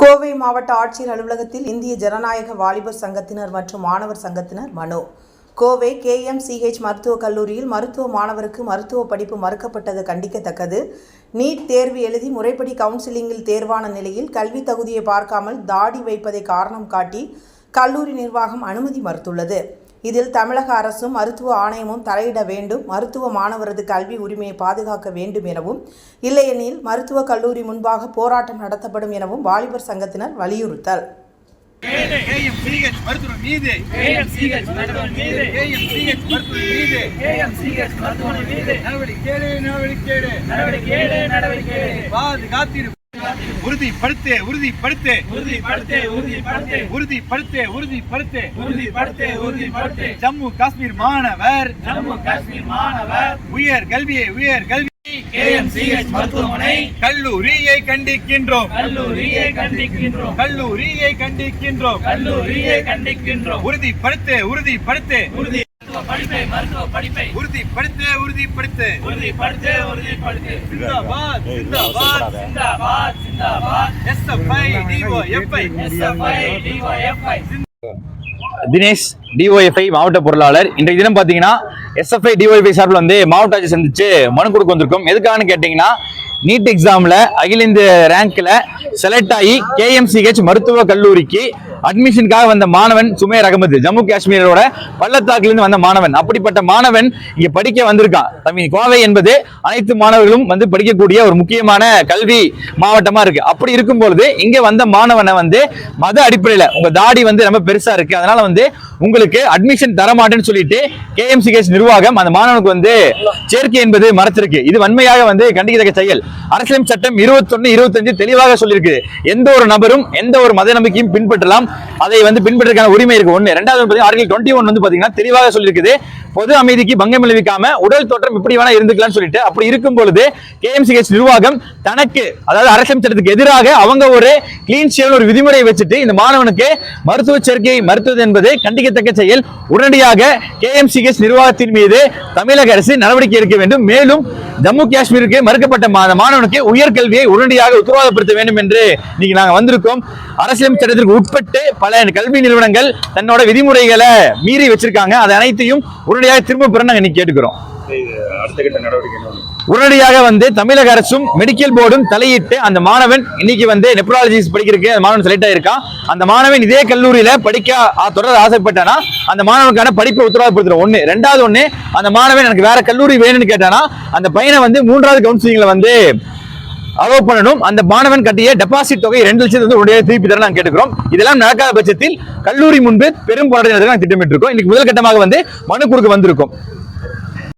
கோவை மாவட்ட ஆட்சியர் அலுவலகத்தில் இந்திய ஜனநாயக வாலிபர் சங்கத்தினர் மற்றும் மாணவர் சங்கத்தினர் மனு. கோவை கேஎம்சிஹெச் மருத்துவக் கல்லூரியில் மருத்துவ மாணவருக்கு மருத்துவ படிப்பு மறுக்கப்பட்டது கண்டிக்கத்தக்கது. நீட் தேர்வு எழுதி முறைப்படி கவுன்சிலிங்கில் தேர்வான நிலையில் கல்வி தகுதியை பார்க்காமல் தாடி வைப்பதை காரணம் காட்டி கல்லூரி நிர்வாகம் அனுமதி மறுத்துள்ளது. இதில் தமிழக அரசும் மருத்துவ ஆணையமும் தலையிட வேண்டும். மருத்துவ மாணவரது கல்வி உரிமையை பாதுகாக்க வேண்டும் எனவும் இல்லையெனில் மருத்துவக் கல்லூரி முன்பாக போராட்டம் நடத்தப்படும் எனவும் வாலிபர் சங்கத்தினர் வலியுறுத்தல். நடவடிக்கை உறுதிப்படுத்து உறுதிப்படுத்து. உறுதிப்படுத்து உறுதிப்படுத்து. உறுதிப்படுத்து உறுதிப்படுத்து. உறுதிப்படுத்து உறுதிப்படுத்து. ஜம்மு காஷ்மீர் மாணவர். ஜம்மு காஷ்மீர் மாணவர். உயர் கல்வியை உயர் கல்வி. கேஎம்சிஹெச் மருத்துவமனை. கல்லூரியை கண்டிக்கின்றோம். கல்லூரியை கண்டிக்கின்றோம். கல்லூரியை கண்டிக்கின்றோம். கல்லூரியை கண்டிக்கின்றோம். உறுதிப்படுத்து உறுதிப்படுத்து. உறுதி மருத்துவ படிப்பை. மருத்துவ படிப்பை உறுதிப்படுத்து உறுதிப்படுத்து உறுதிப்படுத்து உறுதிப்படுத்து ஜிந்தாபாத் ஜிந்தாபாத் சிந்தாபாத் zindabad SFI DOFI SFI DOFI Dinesh DOFI மாவட்ட பொருளாளர். இன்றைய தினம் பார்த்தீங்கன்னா எஸ்எஃப்ஐ டிஒஎஃப்ஐ சார்பில் வந்து மாவட்ட ஆட்சி சந்திச்சு மனு கொடுக்க வந்திருக்கோம். எதுக்காகன்னு கேட்டிங்கன்னா நீட் எக்ஸாமில் அகில இந்திய ரேங்க்ல செலக்ட் ஆகி கேஎம்சிஹெச் மருத்துவ கல்லூரிக்கு அட்மிஷனுக்காக வந்த மாணவன் சுமேர் அகமது ஜம்மு காஷ்மீரோட பள்ளத்தாக்கிலிருந்து வந்த மாணவன். அப்படிப்பட்ட மாணவன் இங்க படிக்க வந்திருக்கான். தமிழ் கோவை என்பது அனைத்து மாணவர்களும் வந்து படிக்கக்கூடிய ஒரு முக்கியமான கல்வி மாவட்டமா இருக்கு. அப்படி இருக்கும் பொழுது இங்க வந்த மாணவனை வந்து மத அடிப்படையில உங்க தாடி வந்து ரொம்ப பெருசா இருக்கு. அதனால வந்து உங்களுக்கு அட்மிஷன் தர மாட்டேன்னு சொல்லிட்டு கேஎம்சிஹெச் நிர்வாகம் அந்த மாணவனுக்கு வந்து சேர்க்கை என்பது மறைச்சிருக்கு. இது வன்மையாக வந்து கண்டிக்கத்தக்க செயல். அரசியல் சட்டம் இருபத்தொன்னு இருபத்தஞ்சு தெளிவாக சொல்லியிருக்கு. எந்த ஒரு நபரும் எந்த ஒரு மத நம்பிக்கையும் பின்பற்றலாம். அதை வந்து பின்பற்றதுக்கான உரிமை இருக்கு. ஒன்று ரெண்டாவது வந்து ஆர்டிகல் டுவெண்ட்டி ஒன் வந்து பாத்தீங்கன்னா தெளிவாக சொல்லியிருக்குது. பொது அமைதிக்கு பங்கம் விளைவிக்காம உடல் தோற்றம் இப்படி வேணா இருந்துக்கலாம்னு சொல்லிட்டு அப்படி இருக்கும் பொழுது கேஎம்சிஹெச் நிர்வாகம் தனக்கு அதாவது அரசியல் சட்டத்துக்கு எதிராக அவங்க ஒரு கிளீன் ஷேவ் ஒரு விதிமுறையை வச்சுட்டு இந்த மாணவனுக்கு மருத்துவ சேர்க்கையை மறுத்தது என்பது கண்டிக்கத்தக்க செயல் உடனடியாக கேஎம்சிஹெச் நிர்வாகத்தின் மீது தமிழக அரசு நடவடிக்கை எடுக்க வேண்டும். மேலும் ஜம்மு காஷ்மீருக்கு மறுக்கப்பட்ட மாணவனுக்கு உயர்கல்வியை உடனடியாக உத்தரவாதப்படுத்த வேண்டும் என்று இன்னைக்கு நாங்கள் வந்திருக்கோம். அரசியல் சட்டத்திற்கு உட்பட்டு பல கல்வி நிறுவனங்கள் தன்னோட விதிமுறைகளை மீறி வச்சிருக்காங்க. அதை அனைத்தையும் உடனடியாக திரும்ப பெற நாங்க இன்னைக்கு கேட்டுக்கிறோம். உடனடியாக வந்து தமிழக அரசும் மெடிக்கல் போர்டும் தலையிட்டு அந்த மாணவன் இன்னைக்கு வந்து நெப்ராலஜிஸ்ட் படிக்கிறதுக்கு அந்த மாணவன் செலக்ட் ஆயிருக்கான் அந்த மாணவன் இதே கல்லூரியில படிக்க தொடர ஆசைப்பட்டானா? அந்த மாணவனுக்கான படிப்பை உத்தரவாதப்படுத்துற ஒண்ணு. ரெண்டாவது ஒண்ணு அந்த மாணவன் எனக்கு வேற கல்லூரி வேணும்னு கேட்டானா? அந்த பையனை வந்து மூன்றாவது கவுன்சிலிங்ல வந்து அலோவ் பண்ணணும். அந்த மாணவன் கட்டிய டெபாசிட் தொகை ரெண்டு லட்சம் வந்து உடனே திருப்பி தர நாங்கள் கேட்டுக்கிறோம். இதெல்லாம் நடக்காத பட்சத்தில் கல்லூரி முன்பு பெரும் போராட்டம் நடத்த நாங்கள் திட்டமிட்டிருக்கோம். இன்னைக்கு முதல் கட்டமாக வந்து மனு கொடுக்க வந்திருக்கோம்.